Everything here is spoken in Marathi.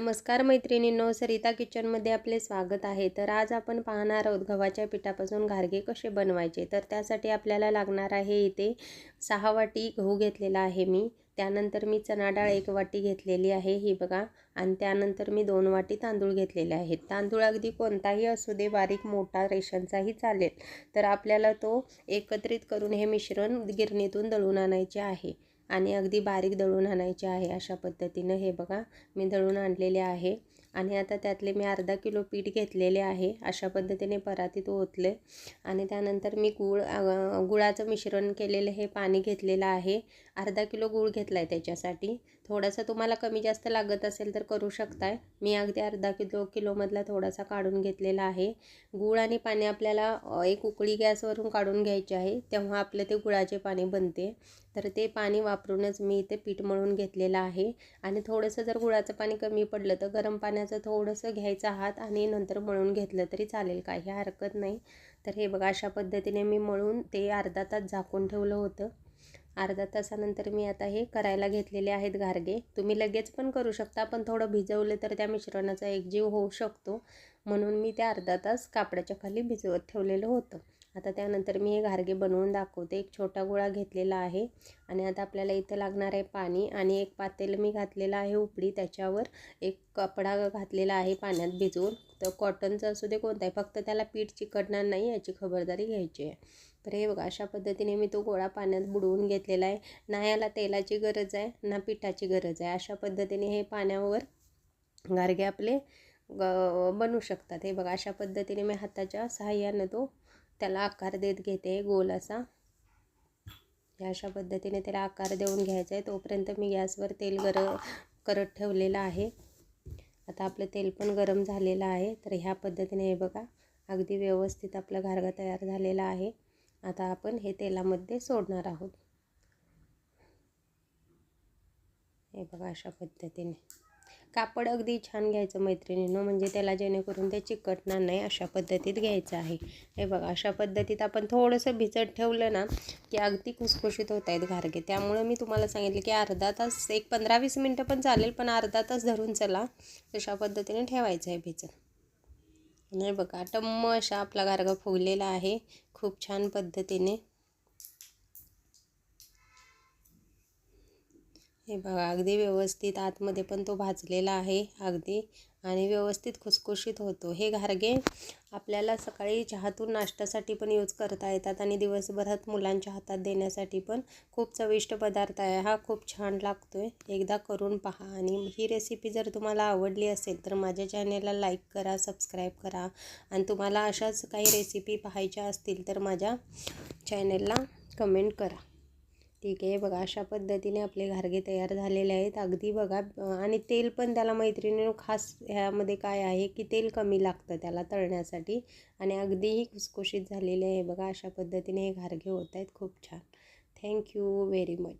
नमस्कार मैत्रिणींनो सरिता किचनमध्ये आपले स्वागत आहे. तर आज आपण पाहणार आहोत गव्हाच्या पिठापासून घारगे कसे बनवायचे. तर त्यासाठी आपल्याला लागणार आहे इथे सहा वाटी गहू घेतलेला आहे मी. त्यानंतर मी चणा डाळ एक वाटी घेतलेली आहे ही बघा. आणि त्यानंतर मी दोन वाटी तांदूळ घेतलेले आहेत. तांदूळ अगदी कोणताही असू दे बारीक मोठा रेशनचाही चालेल. तर आपल्याला तो एकत्रित करून हे मिश्रण गिरणीतून दळून आणायचे आहे. आणि अगदी बारीक दळून आणायचे आहे अशा पद्धतीनं हे बघा मी दळून आणलेले आहे. आणि आता त्यातले मी अर्धा किलो पीठ घेतलेले आहे अशा पद्धतीने परातीत ओतले. आणि त्यानंतर मी गूळ गुळाचं मिश्रण केलेलं हे पाणी घेतलेलं आहे. अर्धा किलो गूळ घेतला आहे त्याच्यासाठी. थोडासा तुम्हाला कमी जास्त लागत असेल तर करू शकताय. मी अगदी अर्धा किलो किलोमधला थोडासा काढून घेतलेला आहे. गूळ आणि पाणी आपल्याला एक उकळी गॅसवरून काढून घ्यायचे आहे तेव्हा आपलं ते गुळाचे पाणी बनते. तर ते पाणी वापरूनच मी इथे पीठ मळून घेतलेलं आहे. आणि थोडंसं जर गुळाचं पाणी कमी पडलं तर गरम पाण्याचं थोडंसं घ्यायचं हात आणि नंतर मळून घेतलं तरी चालेल काही हरकत नाही. तर हे बघा अशा पद्धतीने मी मळून ते अर्धा तास झाकून ठेवलं होतं. अर्धा तासानंतर मी आता हे करायला घेतलेले आहेत गारगे. तुम्ही लगेच पण करू शकता पण थोडं भिजवलं तर त्या मिश्रणाचा एकजीव होऊ शकतो. म्हणून मी ते अर्धा तास कापडाच्या खाली भिजवत ठेवलेलं होतं. आता त्यानंतर मी हे घारगे बनवून दाखवते. एक छोटा गोळा घेतलेला आहे आणि आता आपल्याला इथं लागणार आहे पाणी आणि एक पातेल मी घातलेलं आहे उपडी. त्याच्यावर एक कपडा घातलेला आहे पाण्यात भिजवून. तर कॉटनचं असू दे कोणतं आहे फक्त त्याला पीठ चिकटणार नाही याची खबरदारी घ्यायची आहे. तर हे बघा अशा पद्धतीने मी तो गोळा पाण्यात बुडवून घेतलेला आहे. ना याला तेलाची गरज आहे ना पिठाची गरज आहे. अशा पद्धतीने हे पाण्यावर गारगे आपले ग बनू शकतात. हे बघा अशा पद्धतीने मी हाताच्या सहाय्यानं तो त्याला आकार देत घेते गोल असा. या अशा पद्धतीने त्याला आकार देऊन घ्यायचा आहे. तोपर्यंत मी गॅसवर तेल गर करत ठेवलेलं आहे. आता आपलं तेल पण गरम झालेलं आहे. तर ह्या पद्धतीने हे बघा अगदी व्यवस्थित आपला घारगा तयार झालेला आहे. आता आपण हे तेलामध्ये सोडणार आहोत. हे बघा अशा पद्धतीने. कापड अगदी छान घ्यायचं मैत्रिणीनं म्हणजे त्याला जेणेकरून ते चिकटणार नाही अशा पद्धतीत घ्यायचं आहे. हे बघा अशा पद्धतीत आपण थोडंसं भिजत ठेवलं ना की अगदी खुसखुशीत होत आहेत घारगे. त्यामुळे मी तुम्हाला सांगितलं की अर्धा तास एक पंधरा वीस मिनटं पण चालेल पण अर्धा तास धरून चला तशा पद्धतीने ठेवायचं आहे भिजत. नाही बघा टम्म अशा आपला गारगा फुगलेला आहे खूप छान पद्धतीने. हे बघा अगदी व्यवस्थित आतमध्ये पण तो भाजलेला आहे अगदी. आणि व्यवस्थित खुसखुशीत होतो. हे घारगे आपल्याला सकाळी चहातून नाश्त्यासाठी पण यूज करता येतात आणि दिवसभरात मुलांच्या हातात देण्यासाठी पण खूप चविष्ट पदार्थ आहे. हा खूप छान लागतो आहे एकदा करून पहा. आणि ही रेसिपी जर तुम्हाला आवडली असेल तर माझ्या चॅनेलला लाईक करा सबस्क्राईब करा. आणि तुम्हाला अशाच काही रेसिपी पाहायच्या असतील तर माझ्या चॅनेलला कमेंट करा. ठीक आहे. बघा अशा पद्धतीने आपले घारगे तयार झालेले आहेत. अगदी बघा आणि तेल पण त्याला मैत्रिणीनं खास ह्यामध्ये काय आहे की तेल कमी लागतं त्याला तळण्यासाठी. आणि अगदीही खुसखुशीत झालेले आहे. बघा अशा पद्धतीने हे घारगे होत आहेत. खूप छान. Thank you very much